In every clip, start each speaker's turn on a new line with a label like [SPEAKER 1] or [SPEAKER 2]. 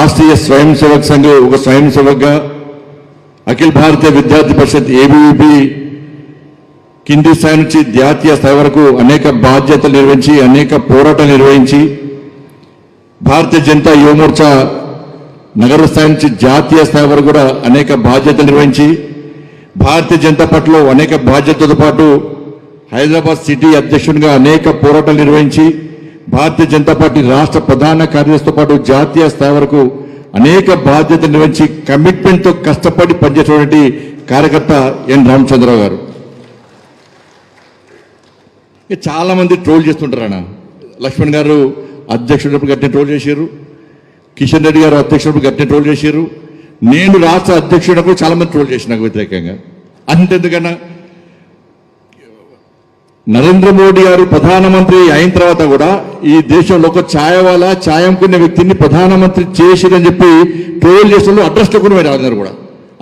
[SPEAKER 1] రాష్ట్రీయ స్వయం సేవక్ సంఘ్ ఒక స్వయం సేవక్గా అఖిల భారతీయ విద్యార్థి పరిషత్ ఏబీవీపీ కింది స్థాయి నుంచి జాతీయ స్థాయి వరకు అనేక బాధ్యతలు నిర్వహించి అనేక పోరాటాలు నిర్వహించి భారతీయ జనతా యువమోర్చా నగర స్థాయి నుంచి జాతీయ స్థాయి వరకు కూడా అనేక బాధ్యతలు నిర్వహించి భారతీయ జనతా పార్టీలో అనేక బాధ్యతలతో పాటు హైదరాబాద్ సిటీ అధ్యక్షుడిగా అనేక పోరాటాలు నిర్వహించి భారతీయ జనతా పార్టీ రాష్ట్ర ప్రధాన కార్యదర్శితో పాటు జాతీయ స్థాయి వరకు అనేక బాధ్యతలు నిర్వహించి కమిట్మెంట్తో కష్టపడి పనిచేసేటువంటి కార్యకర్త ఎన్. రామచంద్రరావు గారు. ఇక చాలా మంది ట్రోల్ చేస్తుంటారు అన్న. లక్ష్మణ్ గారు అధ్యక్షుడినప్పుడు గట్టిన ట్రోల్ చేశారు. కిషన్ రెడ్డి గారు అధ్యక్షుడినప్పుడు గట్టిన ట్రోల్ చేశారు. నేను రాష్ట్ర అధ్యక్షుడినప్పుడు చాలా మంది ట్రోల్ చేసిన నాకు వ్యతిరేకంగా. అంతెందుకన్నా? నరేంద్ర మోడీ గారు ప్రధానమంత్రి అయిన తర్వాత కూడా ఈ దేశంలో ఒక ఛాయవాల ఛాయ ఛాయంకున్న వ్యక్తిని ప్రధానమంత్రి చేసిరని చెప్పి ట్రోల్ చేసిన అడ్రస్ కూడా అందరూ కూడా.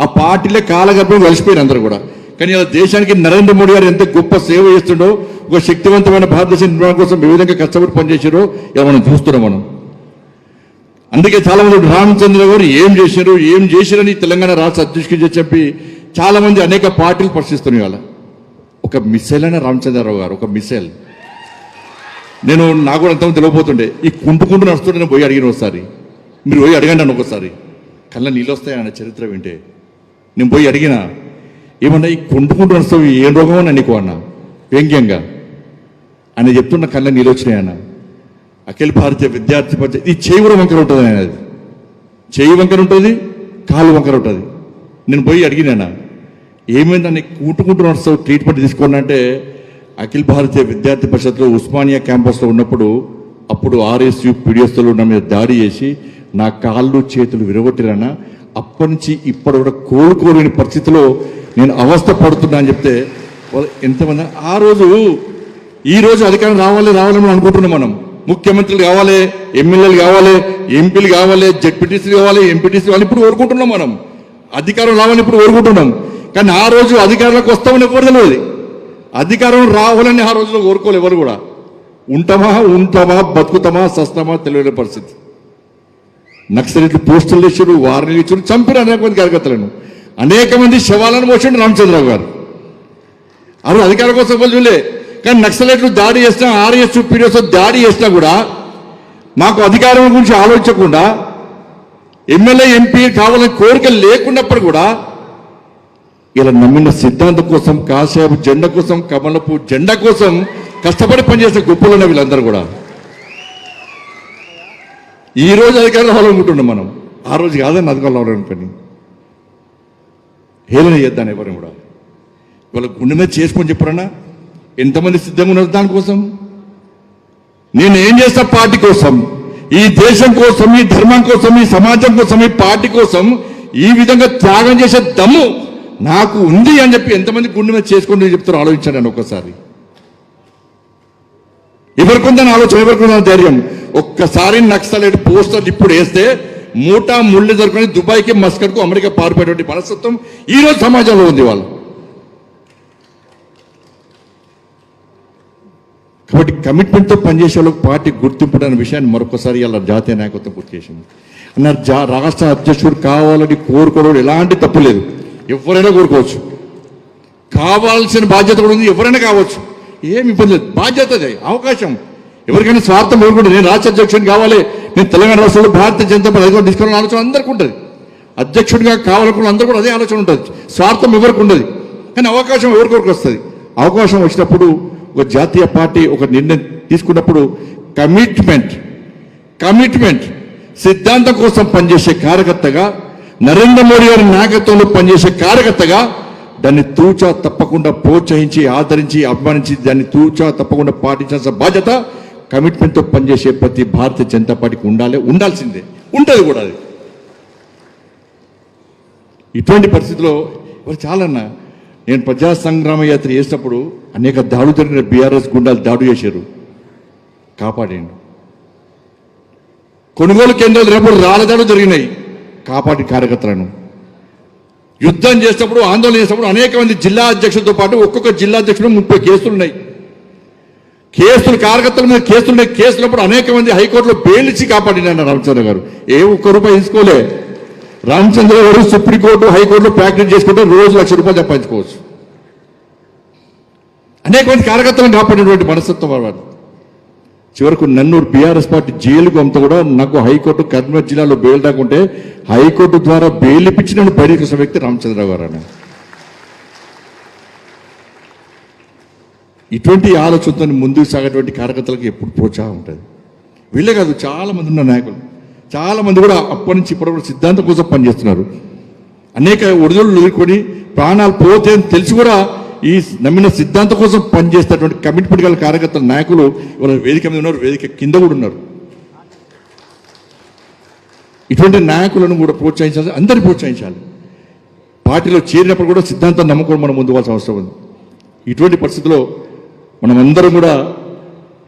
[SPEAKER 1] ఆ పార్టీలే కాలగర్భం కలిసిపోయారు అందరూ కూడా. కానీ ఇలా దేశానికి నరేంద్ర మోడీ గారు ఎంత గొప్ప సేవ చేస్తుండో ఒక శక్తివంతమైన భారతదేశ నిర్మాణం కోసం ఏ విధంగా కష్టపడి పనిచేశారో ఇలా మనం చూస్తున్నాం మనం. అందుకే చాలా మంది రామచంద్ర గారు ఏం చేశారు ఏం చేశారని తెలంగాణ రాష్ట్ర అధ్యక్షుడు చెప్పి చాలా మంది అనేక పార్టీలు ప్రశ్నిస్తున్నాయి వాళ్ళ ఒక మిసైల్ అయిన రామచంద్రరావు గారు ఒక మిసైల్ నేను నాకు కూడా అంతమంది తెలియపోతుండే ఈ కుంటుకుంటూ నడుస్తుంటే నేను పోయి అడిగిన ఒకసారి. మీరు పోయి అడగండి నన్ను ఒకసారి. కళ్ళ నీళ్ళు వస్తాయి ఆయన చరిత్ర వింటే. నేను పోయి అడిగిన ఏమన్నా ఈ కుంటుకుంటూ నడుస్తావు ఏం రోగం అని నీకు అన్న? వ్యంగ్యంగా అని చెప్తున్న కళ్ళ నీళ్ళు వచ్చినాయి అన్న. అఖిల భారతీయ విద్యార్థి పరిషత్ ఈ చేయి కూడా వంకర ఉంటుంది ఆయన అది. చేయి వంకర ఉంటుంది కాలు వంకర ఉంటుంది. నేను పోయి అడిగినానా ఏమైందని కూటుకుంటూ నడుస్తావు ట్రీట్మెంట్ తీసుకోండి అంటే అఖిల భారతీయ విద్యార్థి పరిషత్లో ఉస్మానియా క్యాంపస్లో ఉన్నప్పుడు అప్పుడు ఆర్ఎస్యు పీడిఎస్లో నా మీద దాడి చేసి నా కాళ్ళు చేతులు విరగొట్టిరానా అప్పటి నుంచి ఇప్పటి కూడా కోలుకోలేని పరిస్థితిలో నేను అవస్థ పడుతున్నా అని చెప్తే వాళ్ళు ఎంతమంది ఆ రోజు ఈ రోజు అధికారం రావాలి రావాలని అనుకుంటున్నాం మనం. ముఖ్యమంత్రులు కావాలి ఎమ్మెల్యేలు కావాలి ఎంపీలు కావాలి జడ్పీటీసీలు కావాలి ఎంపీటీసీ కావాలి ఇప్పుడు కోరుకుంటున్నాం మనం. అధికారం రావాలని ఇప్పుడు కోరుకుంటున్నాం. కానీ ఆ రోజు అధికారంలోకి వస్తామని ఎవరు తెలియదు. అధికారం రావాలని ఆ రోజులో కోరుకోలేదు ఎవరు కూడా. ఉంటామా ఉంటామా బతుకుతామా సస్తామా తెలియని పరిస్థితి. నక్సలైట్లు పోస్టులు ఇచ్చారు వారిని ఇచ్చారు చంపిన అనేక మంది కార్యకర్తలను. అనేక మంది శవాలను మోసిండు రామచంద్రరావు గారు. ఆ రోజు అధికారం కోసం ఎవరు కానీ నక్సలైట్లు దాడి చేసినా ఆర్ఎస్ పీడిఎస్ దాడి చేసినా కూడా మాకు అధికారం గురించి ఆలోచించకుండా ఎమ్మెల్యే ఎంపీ కావాలని కోరిక లేకున్నప్పుడు కూడా ఇలా నమ్మిన సిద్ధాంతం కోసం కాసేపు జెండా కోసం కమలపు జెండా కోసం కష్టపడి పనిచేసే గొప్పలు వీళ్ళందరూ కూడా. ఈ రోజు అధికారంలో ఉంటుండే మనం. ఆ రోజు కాదని అధికారంలో రావాలనుకుని హేళన చేద్దాను ఎవరిని కూడా. వాళ్ళ గుండె మీద చేసుకొని చెప్పరన్నా? ఎంతమంది సిద్ధంగా ఉన్నారు దానికోసం నేను ఏం చేస్తా పార్టీ కోసం? ఈ దేశం కోసం ఈ ధర్మం కోసం ఈ సమాజం కోసం ఈ పార్టీ కోసం ఈ విధంగా త్యాగం చేసే దమ్ము నాకు ఉంది అని చెప్పి ఎంతమంది గుండె మీద చేసుకోండి చెప్తారో ఆలోచించాను ఒక్కసారి. ఎవరికొందని ఆలోచన ఎవరికొందని ధైర్యం? ఒక్కసారి నక్సలైట్ పోస్టర్లు ఇప్పుడు వేస్తే మూటా ముళ్ళు జరుపుకొని దుబాయ్కి మస్కట్కు అమెరికా పారిపోయేటువంటి మనస్తత్వం ఈ రోజు సమాజంలో ఉంది వాళ్ళు. కాబట్టి కమిట్మెంట్తో పనిచేసే వాళ్ళకి పార్టీ గుర్తింపు అనే విషయాన్ని మరొకసారి ఇలా జాతీయ నాయకత్వం గుర్తు చేసింది. అన్నారు జా రాష్ట్ర అధ్యక్షుడు కావాలని కోరుకోవడం ఎలాంటి తప్పు లేదు. ఎవరైనా కోరుకోవచ్చు. కావాల్సిన బాధ్యత కూడా ఉంది ఎవరైనా కావచ్చు. ఏమి ఇబ్బంది లేదు. బాధ్యత అవకాశం. ఎవరికైనా స్వార్థం కోరుకుంటే నేను రాష్ట్ర అధ్యక్షుడు కావాలి నేను తెలంగాణ రాష్ట్రంలో భారతీయ జనతా పార్టీ అధికారం తీసుకోవాలని ఆలోచన అందరికీ ఉంటుంది. అధ్యక్షుడిగా కావాలనుకున్న అందరూ కూడా అదే ఆలోచన ఉంటుంది. స్వార్థం ఎవరికి ఉండదు. కానీ అవకాశం ఎవరికొరకు వస్తుంది? అవకాశం వచ్చినప్పుడు ఒక జాతీయ పార్టీ ఒక నిర్ణయం తీసుకున్నప్పుడు కమిట్మెంట్ కమిట్మెంట్ సిద్ధాంతం కోసం పనిచేసే కార్యకర్తగా నరేంద్ర మోడీ గారి నాయకత్వంలో పనిచేసే కార్యకర్తగా దాన్ని తూచా తప్పకుండా ప్రోత్సహించి ఆదరించి అభిమానించి దాన్ని తూచా తప్పకుండా పాటించాల్సిన బాధ్యత కమిట్మెంట్తో పనిచేసే ప్రతి భారతీయ జనతా పార్టీకి ఉండాలి ఉండాల్సిందే. ఉంటుంది కూడా అది. ఇటువంటి పరిస్థితిలో ఇవాళ చాలన్నా నేను ప్రజా సంగ్రామ యాత్ర చేసినప్పుడు అనేక దాడులు జరిగిన బీఆర్ఎస్ గుండాలు దాడు చేశారు. కాపాడండి కొనుగోలు కేంద్రాలు రేపు రాళ్ళదాడు జరిగినాయి. కాపాడి కార్యకర్తలను. యుద్ధం చేసినప్పుడు ఆందోళన చేసినప్పుడు అనేక మంది జిల్లా అధ్యక్షులతో పాటు ఒక్కొక్క జిల్లా అధ్యక్షుడు ముప్పై కేసులు ఉన్నాయి కేసులు కార్యకర్తల మీద కేసులున్నాయి కేసులప్పుడు అనేక మంది హైకోర్టులో పేలిచి ఇచ్చి కాపాడినారు రామచంద్ర గారు. ఏ ఒక్క రూపాయి తీసుకోలే. రామచంద్ర గారు సుప్రీంకోర్టు హైకోర్టులో ప్రాక్టీస్ చేసుకుంటే రోజు లక్ష రూపాయలు సంపాదించుకోవచ్చు. అనేక మంది కార్యకర్తలను కాపాడినటువంటి మనస్తత్వం వాడు చివరకు నన్నూరు బీఆర్ఎస్ పార్టీ జైలుకు అంతా కూడా నాకు హైకోర్టు కర్నూలు జిల్లాలో బెయిల్ రాకుంటే హైకోర్టు ద్వారా బెయిల్ ఇప్పించి నన్ను బయటకు వచ్చిన వ్యక్తి రామచంద్రరావు గారు అని ఇటువంటి ఆలోచనతో ముందుకు సాగేటువంటి కార్యకర్తలకు ఎప్పుడు ప్రోత్సాహం ఉంటుంది? వీళ్ళే కాదు చాలా మంది ఉన్న నాయకులు. చాలా మంది కూడా అప్పటి నుంచి ఇప్పటి వరకు సిద్ధాంతం కోసం పనిచేస్తున్నారు. అనేక ఒడిదొడులు ఎదుర్కొని ప్రాణాలు పోతే తెలిసి కూడా ఈ నమ్మిన సిద్ధాంతం కోసం పనిచేసేటువంటి కమిట్మెంట్ గల కార్యకర్తల నాయకులు ఇవాళ వేదిక మీద ఉన్నారు వేదిక కింద కూడా ఉన్నారు. ఇటువంటి నాయకులను కూడా ప్రోత్సహించాలి అందరిని ప్రోత్సహించాలి. పార్టీలో చేరినప్పుడు కూడా సిద్ధాంతం నమ్ముకొని మనం ముందుకోవాల్సిన అవసరం ఉంది. ఇటువంటి పరిస్థితుల్లో మనం అందరం కూడా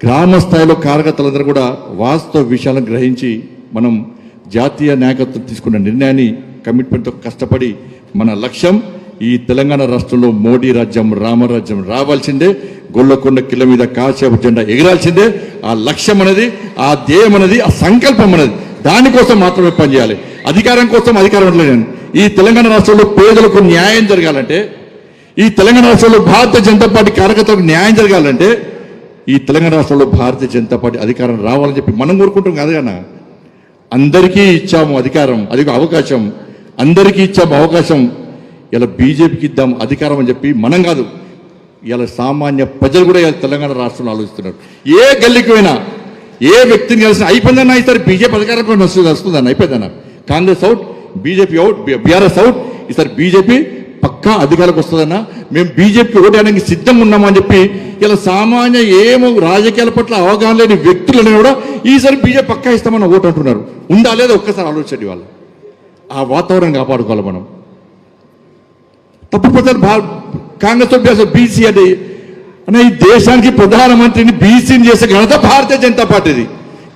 [SPEAKER 1] గ్రామ స్థాయిలో కార్యకర్తలందరూ కూడా వాస్తవ విషయాలను గ్రహించి మనం జాతీయ నాయకత్వం తీసుకున్న నిర్ణయాన్ని కమిట్మెంట్తో కష్టపడి మన లక్ష్యం ఈ తెలంగాణ రాష్ట్రంలో మోడీ రాజ్యం రామరాజ్యం రావాల్సిందే. గొల్లకొండ కిల మీద కాసేపు జెండా ఎగరాల్సిందే. ఆ లక్ష్యం అనేది ఆ ధ్యేయం అనేది ఆ సంకల్పం అనేది దానికోసం మాత్రమే పనిచేయాలి. అధికారం కోసం అధికారం లేదు ఈ తెలంగాణ రాష్ట్రంలో పేదలకు న్యాయం జరగాలంటే ఈ తెలంగాణ రాష్ట్రంలో భారతీయ జనతా పార్టీ కార్యకర్తలకు న్యాయం జరగాలంటే ఈ తెలంగాణ రాష్ట్రంలో భారతీయ జనతా పార్టీ అధికారం రావాలని చెప్పి మనం కోరుకుంటాం కదగానా అందరికీ ఇచ్చాము అధికారం అది అవకాశం. అందరికీ ఇచ్చాము అవకాశం. ఇలా బీజేపీకి ఇద్దాం అధికారం అని చెప్పి మనం కాదు. ఇలా సామాన్య ప్రజలు కూడా ఇలా తెలంగాణ రాష్ట్రంలో ఆలోచిస్తున్నారు. ఏ గల్లీకి పోయినా ఏ వ్యక్తిని కలిసిన అయిపోయిందన్నా ఈసారి బీజేపీ అధికారంలో వస్తుంది వస్తుందన్న అయిపోయిందన్న. Congress out BJP out BRS out ఈసారి బీజేపీ పక్కా అధికారులకు వస్తుందన్న. మేము బీజేపీ ఓటేయడానికి సిద్ధంగా ఉన్నామని చెప్పి ఇలా సామాన్య ఏమో రాజకీయాల పట్ల అవగాహన లేని వ్యక్తులను కూడా ఈసారి బీజేపీ పక్కా ఇస్తామని ఓటు అంటున్నారు. ఉందా లేదా ఒక్కసారి ఆలోచించండి వాళ్ళు. ఆ వాతావరణం కాపాడుకోవాలి మనం. తప్పు ప్రజలు కాంగ్రెస్ కాంగ్రెస్ బీసీ అని. అనే ఈ దేశానికి ప్రధానమంత్రిని బీసీని చేసే ఘనత భారతీయ జనతా పార్టీది.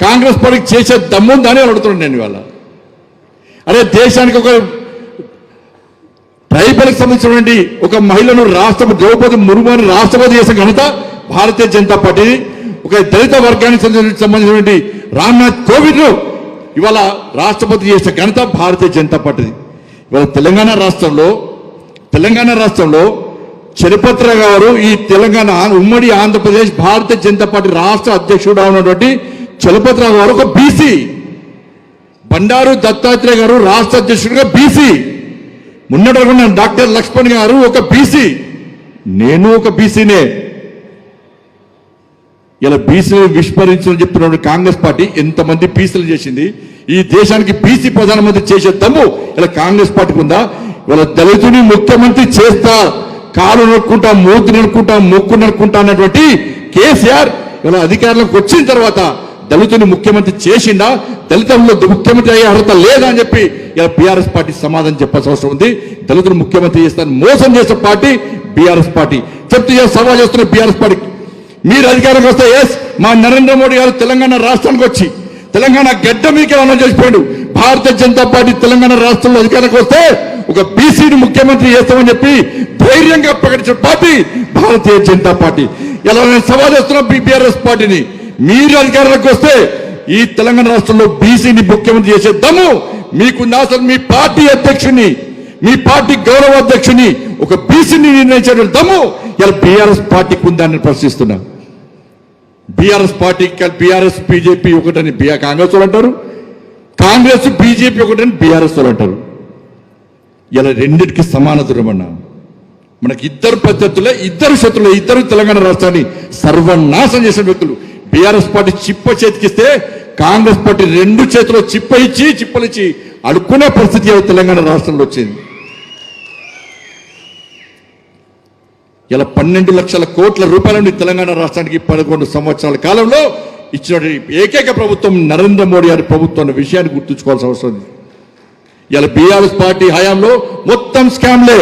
[SPEAKER 1] కాంగ్రెస్ పార్టీకి చేసే దమ్ముందని అడుగుతున్నాను నేను ఇవాళ? అరే దేశానికి ఒక ట్రైబల్కి సంబంధించినటువంటి ఒక మహిళను రాష్ట్రపతి ద్రౌపది ముర్ముని రాష్ట్రపతి చేసే ఘనత భారతీయ జనతా పార్టీది. ఒక దళిత వర్గానికి సంబంధించిన- సంబంధించినటువంటి రామ్నాథ్ కోవింద్ను ఇవాళ రాష్ట్రపతి చేసే ఘనత భారతీయ జనతా పార్టీ ఇవాళ తెలంగాణ రాష్ట్రంలో తెలంగాణ రాష్ట్రంలో చరిపత్ర గారు ఈ తెలంగాణ ఉమ్మడి ఆంధ్రప్రదేశ్ భారతీయ జనతా పార్టీ రాష్ట్ర అధ్యక్షుడు ఉన్నటువంటి చలపత్ర గారు ఒక బీసీ. బండారు దత్తాత్రేయ గారు రాష్ట్ర అధ్యక్షుడిగా బీసీ. మున్నటకున్న డాక్టర్ లక్ష్మణ్ గారు ఒక బీసీ. నేను ఒక బీసీనే. ఇలా బీసీలు విస్మరించని చెప్తున్న కాంగ్రెస్ పార్టీ ఎంతమంది బీసీలు చేసింది? ఈ దేశానికి బీసీ ప్రధానమంత్రి చేసే దమ్ము ఇలా కాంగ్రెస్ పార్టీకి ఉందా? ఇలా దళితుని ముఖ్యమంత్రి చేస్తా కాలు నడుకుంటా మూతి నడుకుంటా ముక్కు నడుకుంటా అన్నటువంటి కేసీఆర్ ఇలా అధికారంలోకి వచ్చిన తర్వాత దళితుని ముఖ్యమంత్రి చేసిండా? దళితంలో ముఖ్యమంత్రి అయ్యే అర్హత లేదా అని చెప్పి ఇలా బీఆర్ఎస్ పార్టీ సమాధానం చెప్పాల్సిన అవసరం ఉంది. దళితులు ముఖ్యమంత్రి చేస్తాను. మోసం చేసే పార్టీ బీఆర్ఎస్ పార్టీ. చెప్తే సవాల్ చేస్తున్న బీఆర్ఎస్ పార్టీ. మీరు అధికారంకి వస్తే ఎస్ మా నరేంద్ర మోడీ గారు తెలంగాణ రాష్ట్రానికి వచ్చి తెలంగాణ గడ్డ మీదకి అన్నం చేసిపోయాడు. భారతీయ జనతా పార్టీ తెలంగాణ రాష్ట్రంలో అధికారానికి వస్తే ఒక బీసీని ముఖ్యమంత్రి చేస్తామని చెప్పి ధైర్యంగా ప్రకటించిన పార్టీ భారతీయ జనతా పార్టీ. ఇలా నేను సవాల్ చేస్తున్నాం బీపీఆర్ఎస్ పార్టీని. మీరు అధికారంలోకి వస్తే ఈ తెలంగాణ రాష్ట్రంలో బీసీని ముఖ్యమంత్రి చేసే దమ్ము మీకుంది అసలు? మీ పార్టీ అధ్యక్షుని మీ పార్టీ గౌరవ అధ్యక్షుని ఒక బీసీని నిర్ణయించే దమ్ము ఇలా బీఆర్ఎస్ పార్టీకి ఉందని ప్రశ్నిస్తున్నా. బీఆర్ఎస్ పార్టీ బీఆర్ఎస్ బీజేపీ ఒకటని బిఆర్ కాంగ్రెస్ అంటారు. కాంగ్రెస్ బీజేపీ ఒకటని బీఆర్ఎస్ వాళ్ళు అంటారు. ఇలా రెండింటికి సమాన అన్నా. మనకి ఇద్దరు పద్ధతులే ఇద్దరు శత్రులే ఇద్దరు తెలంగాణ రాష్ట్రాన్ని సర్వనాశం చేసిన వ్యక్తులు. బీఆర్ఎస్ పార్టీ చిప్ప చేతికిస్తే కాంగ్రెస్ పార్టీ రెండు చేతుల్లో చిప్ప ఇచ్చి చిప్పలిచ్చి అడుక్కునే పరిస్థితి తెలంగాణ రాష్ట్రంలో వచ్చింది. ఇలా పన్నెండు లక్షల కోట్ల రూపాయలని తెలంగాణ రాష్ట్రానికి పదకొండు సంవత్సరాల కాలంలో ఇచ్చిన ఏకైక ప్రభుత్వం నరేంద్ర మోడీ గారి ప్రభుత్వం అన్న విషయాన్ని గుర్తుంచుకోవాల్సిన అవసరం ఉంది. ఇలా బీఆర్ఎస్ పార్టీ హయాంలో మొత్తం స్కామ్లే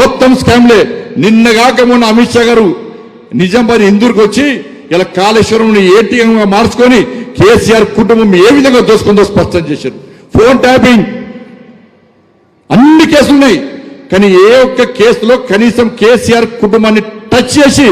[SPEAKER 1] మొత్తం స్కామ్లే. నిన్నగాక మొన్న అమిత్ షా గారు నిజామాబాద్ ఇందూరుకు వచ్చి ఇలా కాళేశ్వరం ఏటీఎంగా మార్చుకొని కేసీఆర్ కుటుంబం ఏ విధంగా దోసుకుందో స్పష్టం చేశారు. Phone tapping. అన్ని కేసులు ఉన్నాయి. కానీ ఏ ఒక్క కేసులో కనీసం కేసీఆర్ కుటుంబాన్ని టచ్ చేసి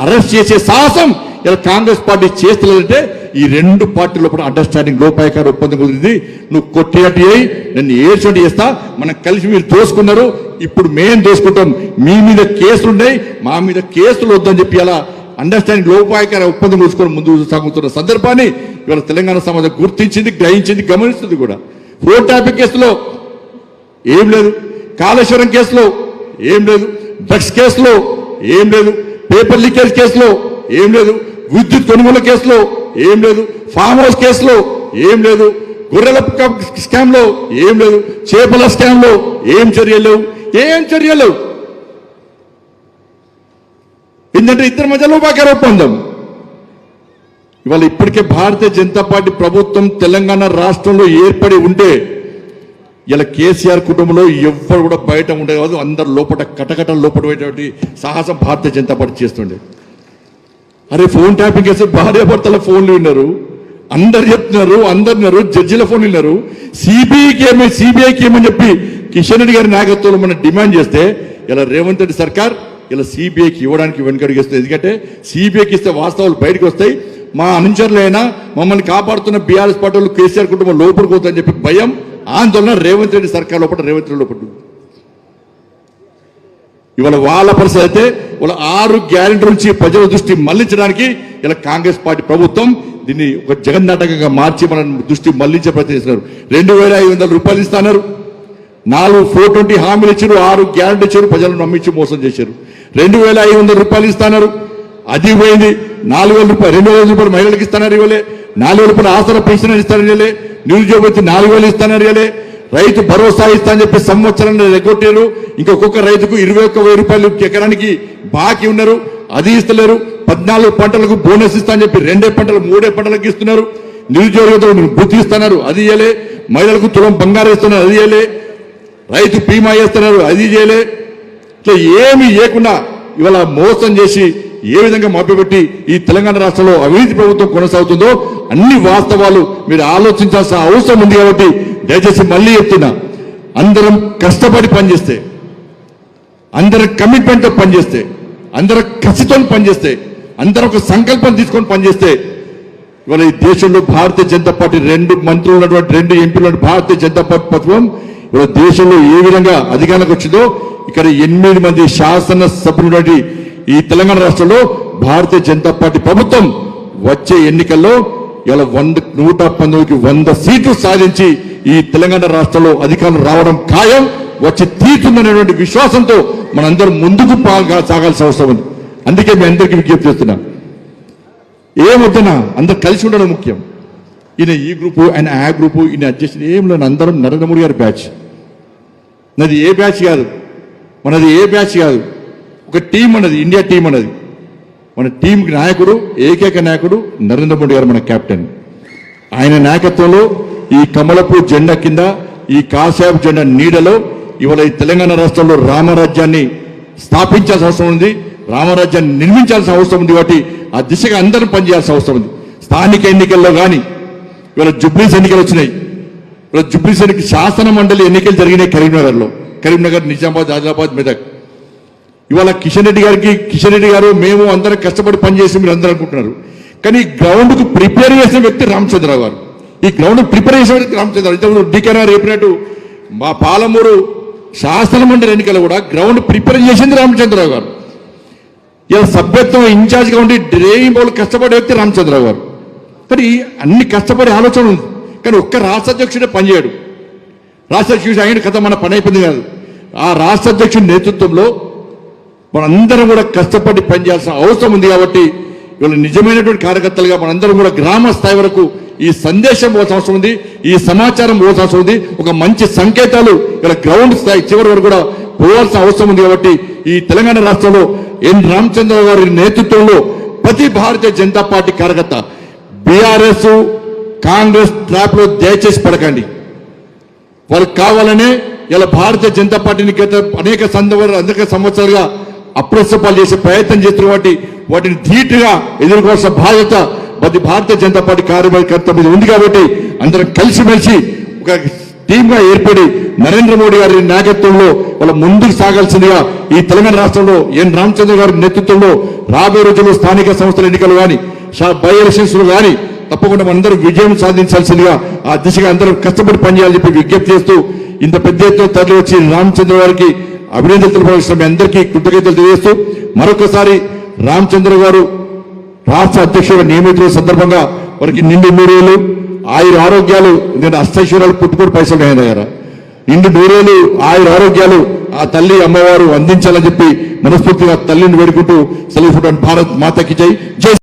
[SPEAKER 1] అరెస్ట్ చేసే సాహసం ఇలా కాంగ్రెస్ పార్టీ చేస్తలేదంటే ఈ రెండు పార్టీల లోపల అండర్స్టాండింగ్ లోపాయకార ఒప్పందం కుదిరింది. నువ్వు కొట్టేటి అయి నన్ను ఏడ్చండి చేస్తా. మనం కలిసి మీరు దోసుకున్నారు. ఇప్పుడు మేం దోసుకుంటాం. మీ మీద కేసులు ఉన్నాయి. మా మీద కేసులు వద్దని చెప్పి అలా అండర్స్టాండింగ్ లోపాయకార ఒప్పందం కూర్చుకొని ముందు సాగుతున్న సందర్భాన్ని ఇవాళ తెలంగాణ సమాజం గుర్తించింది గ్రహించింది గమనిస్తుంది కూడా. ఫోర్ టాపిక్ కేసులో ఏం లేదు. కాళేశ్వరం కేసులో ఏం లేదు. డ్రగ్స్ కేసులో ఏం లేదు. పేపర్ లీకేజ్ కేసులో ఏం లేదు. విద్యుత్ కొనుగోలు కేసులో ఏం లేదు ఫామ్ హౌస్ కేసులో ఏం లేదు గొర్రెల స్కామ్లో ఏం లేదు చేపల స్కామ్లో ఏం చర్యలు లేవు ఏం చర్యలు లేవు. ఇద్దరి మధ్యలో బాగా ఒప్పందం ఇవాళ ఇప్పటికే భారతీయ జనతా పార్టీ ప్రభుత్వం తెలంగాణ రాష్ట్రంలో ఏర్పడి ఉంటే ఇలా కేసీఆర్ కుటుంబంలో ఎవ్వరు కూడా బయట ఉండే కాదు అందరు లోపల కటకట లోపల సాహసం భారతీయ జనతా పార్టీ చేస్తుండే. అరే ఫోన్ ట్యాపింగ్ చేస్తే భార్య భర్తల ఫోన్లు విన్నారు. అందరు చెప్తున్నారు అందరు విన్నారు జడ్జిల ఫోన్ విన్నారు. సిబిఐకి ఏమి సిబిఐకి ఏమని చెప్పి కిషన్ రెడ్డి గారి నాయకత్వంలో మనం డిమాండ్ చేస్తే ఇలా రేవంత్ రెడ్డి సర్కార్ ఇలా సిబిఐకి ఇవ్వడానికి వెనుకడిగేస్తుంది ఎందుకంటే సిబిఐకి ఇస్తే వాస్తవాలు బయటకు వస్తాయి. మా అనుచరులైనా మమ్మల్ని కాపాడుతున్న బీఆర్ఎస్ పార్టీ వాళ్ళు కేసీఆర్ కుటుంబం లోపలికి పోతుందని చెప్పి భయం ఆందోళన రేవంత్ రెడ్డి సర్కార్ లోపల రేవంత్ రెడ్డి లోపల ఇవాళ వాళ్ళ పరిస్థితి అయితే వాళ్ళ ఆరు గ్యారెంటీ నుంచి ప్రజల దృష్టి మళ్ళించడానికి ఇలా కాంగ్రెస్ పార్టీ ప్రభుత్వం దీన్ని ఒక జగన్నాటకంగా మార్చి మన దృష్టి మళ్ళించే ప్రయత్నం చేస్తున్నారు. రెండు వేల ఐదు వందల రూపాయలు ఇస్తున్నారు నాలుగు ఫోర్ ట్వంటీ హామీలు ఇచ్చారు ఆరు గ్యారెంటీ ఇచ్చారు ప్రజలను నమ్మించి మోసం చేశారు రెండు వేల ఐదు వందల రూపాయలు ఇస్తున్నారు అది పోయింది. నాలుగు వేల రూపాయలు రెండు వేల రూపాయలు మహిళలకు ఇస్తున్నారు ఇవ్వలే నాలుగు వేల రూపాయలు ఆసర పెన్షన్ ఇస్తారని నిరుద్యోగ నాలుగు వేలు ఇస్తానని రైతు భరోసా ఇస్తా అని చెప్పి సంవత్సరం రెగ్గొట్టారు ఇంకొక రైతుకు ఇరవై ఒక్క వెయ్యి రూపాయలు ఎకరానికి బాకీ ఉన్నారు. అది ఇస్తలేరు. పద్నాలుగు పంటలకు బోనస్ ఇస్తా అని చెప్పి రెండే పంటలు మూడే పంటలకు ఇస్తున్నారు. నిరుద్యోగులతో బుద్ధి ఇస్తున్నారు. అది ఇయ్యలే. మహిళలకు తులం బంగారం ఇస్తున్నారు. అది ఇయ్యలే. రైతు బీమా వేస్తున్నారు అది చేయలే ఇట్లా ఏమి చేయకుండా ఇవాళ మోసం చేసి ఏ విధంగా మభ్యపెట్టి ఈ తెలంగాణ రాష్ట్రంలో అవినీతి ప్రభుత్వం కొనసాగుతుందో అన్ని వాస్తవాలు మీరు ఆలోచించాల్సిన అవసరం ఉంది కాబట్టి దయచేసి మళ్ళీ చెప్తున్నా అందరం కష్టపడి పనిచేస్తే అందరం కమిట్మెంట్తో పనిచేస్తే అందరం కసితో పనిచేస్తే అందరం ఒక సంకల్పం తీసుకొని పనిచేస్తే ఇవాళ ఈ దేశంలో భారతీయ జనతా పార్టీ రెండు మంత్రులు ఉన్నటువంటి రెండు ఎంపీలు భారతీయ జనతా పార్టీ ప్రభుత్వం ఇవాళ దేశంలో ఏ విధంగా అధికారానికి వచ్చిందో ఇక్కడ ఎనిమిది మంది శాసన సభ్యులు ఈ తెలంగాణ రాష్ట్రంలో భారతీయ జనతా పార్టీ ప్రభుత్వం వచ్చే ఎన్నికల్లో ఇలా వంద నూట పంతొమ్మిదికి వంద సీట్లు సాధించి ఈ తెలంగాణ రాష్ట్రంలో అధికారం రావడం ఖాయం వచ్చి తీరుతుందనేటువంటి విశ్వాసంతో మనందరం ముందుకు సాగాల్సిన అవసరం ఉంది. అందుకే మీ అందరికీ విజ్ఞప్తి చేస్తున్నా. ఏమొద్దనా అందరు కలిసి ఉండడం ముఖ్యం. ఈయన ఈ గ్రూపు ఆయన ఆ గ్రూపు ఈయన అడ్జస్ట్ ఏం లేని అందరం నరేంద్ర మోడీ గారి బ్యాచ్. నాది ఏ బ్యాచ్ కాదు. మనది ఏ బ్యాచ్ కాదు. ఒక టీం అన్నది ఇండియా టీం అన్నది మన టీంకి నాయకుడు ఏకైక నాయకుడు నరేంద్ర మోడీ గారు మన కెప్టెన్ ఆయన నాయకత్వంలో ఈ కమలపు జెండా కింద ఈ కాషాయపు జెండా నీడలో ఇవాళ ఈ తెలంగాణ రాష్ట్రంలో రామరాజ్యాన్ని స్థాపించాల్సిన అవసరం ఉంది. రామరాజ్యాన్ని నిర్మించాల్సిన అవసరం ఉంది కాబట్టి ఆ దిశగా అందరం పనిచేయాల్సిన అవసరం ఉంది. స్థానిక ఎన్నికల్లో కానీ ఇవాళ జుబ్లీస్ ఎన్నికలు వచ్చినాయి. ఇవాళ జుబ్లీస్ ఎన్నిక శాసన మండలి ఎన్నికలు జరిగినాయి కరీంనగర్లో. కరీంనగర్ నిజామాబాద్ ఆదిలాబాద్ మెదక్. ఇవాళ కిషన్ రెడ్డి గారికి కిషన్ రెడ్డి గారు మేము అందరం కష్టపడి పనిచేసి మీరు అందరూ అనుకుంటున్నారు. కానీ గ్రౌండ్కు ప్రిపేర్ చేసిన వ్యక్తి రామచంద్రరావు గారు. ఈ గ్రౌండ్ ప్రిపేర్ రామచంద్ర ఇంతకుముందు డీకే చెప్పినట్టు మా పాలమూరు శాసన మండలి ఎన్నికలు కూడా గ్రౌండ్ ప్రిపేర్ చేసింది రామచంద్రరావు గారు. ఇలా సభ్యత్వం ఇన్ఛార్జ్గా ఉండి డ్రైవింగ్ బౌల్ కష్టపడే వ్యక్తి రామచంద్రరావు గారు. కానీ అన్ని కష్టపడే ఆలోచన ఉంది. కానీ ఒక్క రాష్ట్ర అధ్యక్షుడే పనిచేయడు రాష్ట్ర అధ్యక్షుడు ఆయన కథ మన పని అయిపోయింది కాదు. ఆ రాష్ట్ర అధ్యక్షుడి నేతృత్వంలో మనందరం కూడా కష్టపడి పనిచేయాల్సిన అవసరం ఉంది కాబట్టి ఇవాళ నిజమైనటువంటి కార్యకర్తలుగా మనందరం కూడా గ్రామ స్థాయి వరకు ఈ సందేశం పోవాల్సిన అవసరం ఉంది ఈ సమాచారం పోవాల్సిన అవసరం ఉంది. ఒక మంచి సంకేతాలు ఇలా గ్రౌండ్ స్థాయి చివరి వరకు కూడా పోవాల్సిన అవసరం ఉంది కాబట్టి ఈ తెలంగాణ రాష్ట్రంలో ఎన్ రామచంద్ర గారి నేతృత్వంలో ప్రతి భారతీయ జనతా పార్టీ కార్యకర్త బీఆర్ఎస్ కాంగ్రెస్ ట్రాప్లో దయచేసి పడకండి. వాళ్ళకి కావాలనే ఇలా భారతీయ జనతా పార్టీని గత అనేక సందర్భాలు అనేక సంవత్సరాలుగా అప్రసపాలు చేసే ప్రయత్నం చేస్తున్న వాటి వాటిని ధీటుగా ఎదుర్కోవాల్సిన బాధ్యత ప్రతి భారతీయ జనతా పార్టీ కార్యకర్త మీద ఉంది కాబట్టి అందరం కలిసిమెలిసి ఒక టీమ్గా ఏర్పడి నరేంద్ర మోడీ గారి నాయకత్వంలో వాళ్ళ ముందుకు సాగాల్సిందిగా ఈ తెలంగాణ రాష్ట్రంలో ఎన్ రామచంద్ర గారి నేతృత్వంలో రాబోయే రోజుల్లో స్థానిక సంస్థల ఎన్నికలు కానీ బై ఎలక్షన్స్ కానీ తప్పకుండా మనందరూ విజయం సాధించాల్సిందిగా ఆ దిశగా అందరం కష్టపడి పనిచేయాలని చెప్పి విజ్ఞప్తి చేస్తూ ఇంత పెద్ద ఎత్తున తరలి వచ్చి రామచంద్ర గారికి అభినందనలు తెలపాల్సిన మీ అందరికీ కృతజ్ఞతలు తెలియజేస్తూ మరొకసారి రామచంద్ర గారు రాష్ట్ర అధ్యక్షుడు నియమితుల సందర్భంగా వారికి నిండు నూరేలు ఆయుర ఆరోగ్యాలు ఎందుకంటే అష్టైశ్వర్యాలు పుట్టుకొని పైసలు ఆయన దగ్గర నిండు నూరేలు ఆయుర ఆరోగ్యాలు ఆ తల్లి అమ్మవారు అందించాలని చెప్పి మనస్ఫూర్తిగా తల్లిని వేడుకుంటూ సెలవు భారత్ మాతకి జై. జై